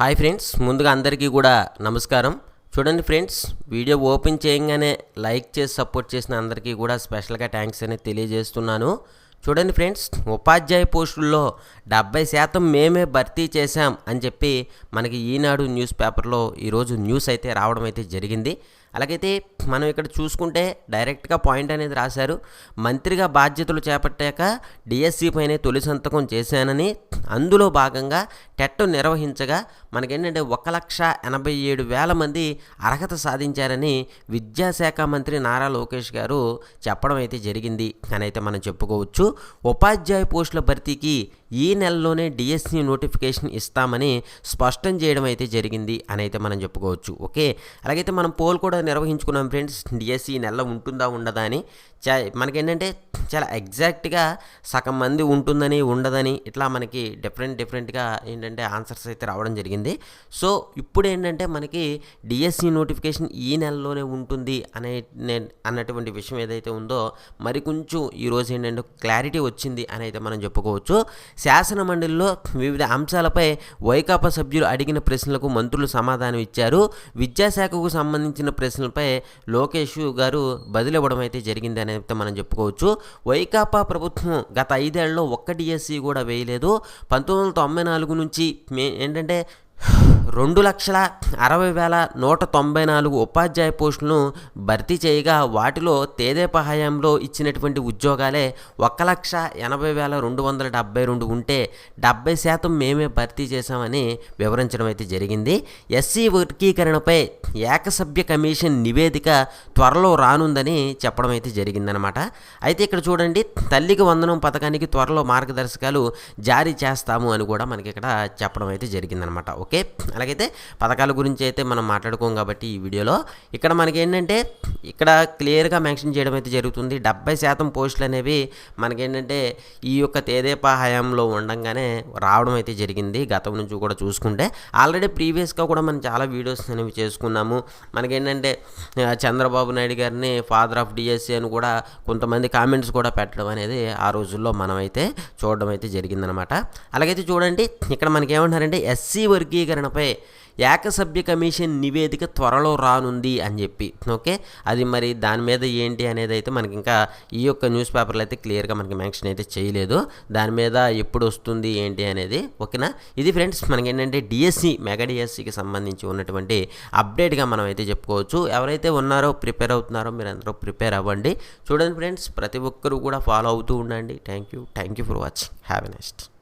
Hi friends ముందుగా అందరికీ కూడా నమస్కారం. చూడండి ఫ్రెండ్స్ వీడియో ఓపెన్ చేయగానే లైక్ చేసి సపోర్ట్ చేసిన అందరికీ కూడా స్పెషల్గా థ్యాంక్స్ అనేది తెలియజేస్తున్నాను. చూడండి ఫ్రెండ్స్ ఉపాధ్యాయ పోస్టుల్లో డెబ్బై శాతం మేమే భర్తీ చేశాం అని చెప్పి మనకి ఈనాడు న్యూస్ పేపర్లో ఈరోజు న్యూస్ అయితే రావడం అయితే జరిగింది. అలాగైతే మనం ఇక్కడ చూసుకుంటే డైరెక్ట్గా పాయింట్ అనేది రాశారు. మంత్రిగా బాధ్యతలు చేపట్టాక డిఎస్సి పైనే తొలి సంతకం చేశానని అందులో భాగంగా టెట్ నిర్వహించగా మనకేంటంటే ఒక లక్ష ఎనభై ఏడు వేల మంది అర్హత సాధించారని విద్యాశాఖ మంత్రి నారా లోకేష్ గారు చెప్పడం అయితే జరిగింది అని అయితే మనం చెప్పుకోవచ్చు. ఉపాధ్యాయ పోస్టుల భర్తీకి ఈ నెలలోనే డిఎస్సి నోటిఫికేషన్ ఇస్తామని స్పష్టం చేయడం అయితే జరిగింది అని అయితే మనం చెప్పుకోవచ్చు. ఓకే? అలాగైతే మనం పోల్ కూడా నిర్వహించుకున్నాం ఫ్రెండ్స్. డిఎస్సి నెల ఉంటుందా ఉండదా అని చా మనకేంటంటే చాలా ఎగ్జాక్ట్గా సగం మంది ఉంటుందని ఉండదని ఇట్లా మనకి డిఫరెంట్ డిఫరెంట్గా ఏంటంటే ఆన్సర్స్ అయితే రావడం జరిగింది. సో ఇప్పుడు ఏంటంటే మనకి డిఎస్సి నోటిఫికేషన్ ఈ నెలలోనే ఉంటుంది అనే అన్నటువంటి విషయం ఏదైతే ఉందో మరి కొంచెం ఈరోజు ఏంటంటే క్లారిటీ వచ్చింది అని అయితే మనం చెప్పుకోవచ్చు. శాసన మండలిలో వివిధ అంశాలపై వైకాపా సభ్యులు అడిగిన ప్రశ్నలకు మంత్రులు సమాధానం ఇచ్చారు. విద్యాశాఖకు సంబంధించిన ప్రశ్నలపై లోకేష్ గారు బదిలివ్వడం అయితే జరిగింది అని అయితే మనం చెప్పుకోవచ్చు. వైకాపా ప్రభుత్వం గత ఐదేళ్ళలో ఒక్క డిఎస్సి కూడా వేయలేదు. పంతొమ్మిది వందల తొంభై నాలుగు నుంచి మే ఏంటంటే రెండు లక్షల అరవై వేల నూట తొంభై నాలుగు ఉపాధ్యాయ పోస్టులను భర్తీ చేయగా వాటిలో తేదేపా హయాంలో ఇచ్చినటువంటి ఉద్యోగాలే ఒక లక్ష ఎనభై వేల రెండు వందల డెబ్బై రెండు ఉంటే డెబ్బై శాతం మేమే భర్తీ చేశామని వివరించడం అయితే జరిగింది. ఎస్సీ వర్గీకరణపై ఏకసభ్య కమిషన్ నివేదిక త్వరలో రానుందని చెప్పడం అయితే జరిగిందనమాట అయితే ఇక్కడ చూడండి తల్లికి వందనం పథకానికి త్వరలో మార్గదర్శకాలు జారీ చేస్తాము అని కూడా మనకి ఇక్కడ చెప్పడం అయితే జరిగిందనమాట ఓకే? అలాగైతే పథకాల గురించి అయితే మనం మాట్లాడుకోం కాబట్టి ఈ వీడియోలో. ఇక్కడ మనకి ఏంటంటే ఇక్కడ క్లియర్గా మెన్షన్ చేయడం అయితే జరుగుతుంది. డెబ్బై శాతం పోస్టులు అనేవి మనకేంటంటే ఈ యొక్క తేదేపా హయాంలో ఉండంగానే రావడం అయితే జరిగింది. గతం నుంచి కూడా చూసుకుంటే ఆల్రెడీ ప్రీవియస్గా కూడా మనం చాలా వీడియోస్ అనేవి చేసుకున్నాము. మనకేంటంటే చంద్రబాబు నాయుడు గారిని ఫాదర్ ఆఫ్ డిఎస్సి అని కూడా కొంతమంది కామెంట్స్ కూడా పెట్టడం అనేది ఆ రోజుల్లో మనమైతే చూడడం అయితే జరిగిందనమాట. అలాగైతే చూడండి ఇక్కడ మనకి ఎస్సీ వర్గీకరణపై ఏకసభ్య కమిషన్ నివేదిక త్వరలో రానుంది అని చెప్పి. ఓకే? అది మరి దాని మీద ఏంటి అనేది అయితే మనకి ఇంకా ఈ యొక్క న్యూస్ పేపర్లో అయితే క్లియర్గా మనకి మెన్షన్ అయితే చేయలేదు. దాని మీద ఎప్పుడు వస్తుంది ఏంటి అనేది ఓకేనా? ఇది ఫ్రెండ్స్ మనకి ఏంటంటే డిఎస్సి మెగా డిఎస్సికి సంబంధించి ఉన్నటువంటి అప్డేట్గా మనం అయితే చెప్పుకోవచ్చు. ఎవరైతే ఉన్నారో ప్రిపేర్ అవుతున్నారో మీరు అందరూ ప్రిపేర్ అవ్వండి. చూడండి ఫ్రెండ్స్ ప్రతి ఒక్కరూ కూడా ఫాలో అవుతూ ఉండండి. Thank you thank you for watching. Have a next